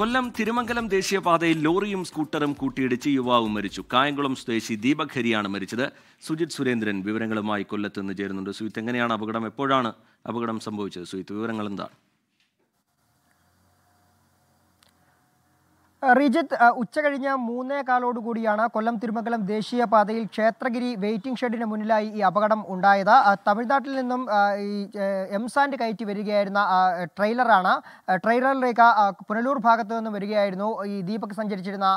കൊല്ലം തിരുമംഗലം ദേശീയപാതയിൽ ലോറിയും സ്കൂട്ടറും കൂട്ടിയിടിച്ച് യുവാവ് മരിച്ചു. കായംകുളം സ്വദേശി ദീപക് ഹരിയാണ് മരിച്ചത്. സുജിത് സുരേന്ദ്രൻ വിവരങ്ങളുമായി കൊല്ലത്ത് നിന്ന് ചേരുന്നുണ്ട്. സുജിത്ത് എങ്ങനെയാണ് അപകടം? എപ്പോഴാണ് അപകടം സംഭവിച്ചത്? സുജിത്ത് വിവരങ്ങൾ എന്താണ്? റിജിത്ത് ഉച്ച കഴിഞ്ഞ മൂന്നേ കാലോടുകൂടിയാണ് കൊല്ലം തിരുമംഗലം ദേശീയപാതയിൽ ക്ഷേത്രഗിരി വെയിറ്റിംഗ് ഷെഡിന് മുന്നിലായി ഈ അപകടം ഉണ്ടായത്. തമിഴ്നാട്ടിൽ നിന്നും ഈ എം സാൻഡ് കയറ്റി വരികയായിരുന്ന ട്രെയിലറാണ്. ട്രെയിലറിലേക്ക് പുനലൂർ ഭാഗത്തു നിന്നും വരികയായിരുന്നു ഈ ദീപക് സഞ്ചരിച്ചിരുന്ന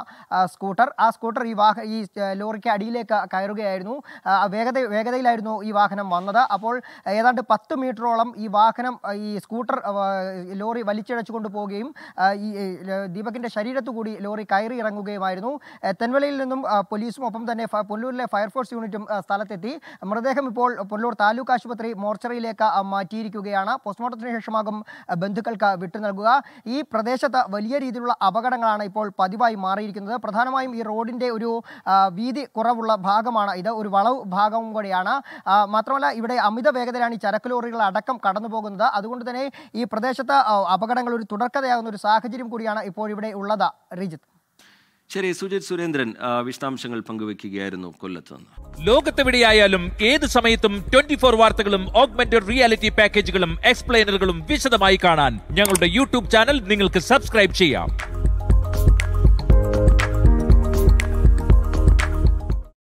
സ്കൂട്ടർ. ആ സ്കൂട്ടർ ഈ വാഹ ഈ ലോറിക്ക് അടിയിലേക്ക് കയറുകയായിരുന്നു. വേഗത വേഗതയിലായിരുന്നു ഈ വാഹനം വന്നത്. അപ്പോൾ ഏതാണ്ട് പത്ത് മീറ്ററോളം ഈ വാഹനം ഈ സ്കൂട്ടർ ലോറി വലിച്ചിഴച്ചു കൊണ്ടുപോവുകയും ഈ ദീപകിന്റെ ശരീരത്തു കൂടി ലോറി കയറി ഇറങ്ങുകയുമായിരുന്നു. ഏഹ്, തെന്മലയിൽ നിന്നും പോലീസും ഒപ്പം തന്നെ പുല്ലൂരിലെ ഫയർഫോഴ്സ് യൂണിറ്റും സ്ഥലത്തെത്തി. മൃതദേഹം ഇപ്പോൾ പുല്ലൂർ താലൂക്ക് ആശുപത്രി മോർച്ചറിയിലേക്ക് മാറ്റിയിരിക്കുകയാണ്. പോസ്റ്റ്മോർട്ടത്തിന് ശേഷമാകും ബന്ധുക്കൾക്ക് വിട്ടു നൽകുക. ഈ പ്രദേശത്ത് വലിയ രീതിയിലുള്ള അപകടങ്ങളാണ് ഇപ്പോൾ പതിവായി മാറിയിരിക്കുന്നത്. പ്രധാനമായും ഈ റോഡിന്റെ ഒരു വീതി കുറവുള്ള ഭാഗമാണ് ഇത്. ഒരു വളവ് ഭാഗവും കൂടിയാണ്. മാത്രമല്ല ഇവിടെ അമിത വേഗതയിലാണ് ഈ ചരക്ക് ലോറികൾ അടക്കം കടന്നു പോകുന്നത്. അതുകൊണ്ട് തന്നെ ഈ പ്രദേശത്ത് അപകടങ്ങൾ ഒരു തുടർക്കഥയാകുന്ന ഒരു സാഹചര്യം കൂടിയാണ് ഇപ്പോൾ ഇവിടെ ഉള്ളത്. റിജിത്ത് ശരി സുജിത് സുരേന്ദ്രൻ വിശദാംശങ്ങൾ പങ്കുവെക്കുകയായിരുന്നു കൊല്ലത്ത് നിന്ന്. ലോകത്തെവിടെയായാലും ഏത് സമയത്തും ട്വന്റി ഫോർ വാർത്തകളും ഓഗ്മെന്റഡ് റിയാലിറ്റി പാക്കേജുകളും എക്സ്പ്ലെയിനറുകളും വിശദമായി കാണാൻ ഞങ്ങളുടെ യൂട്യൂബ് ചാനൽ നിങ്ങൾക്ക് സബ്സ്ക്രൈബ് ചെയ്യാം.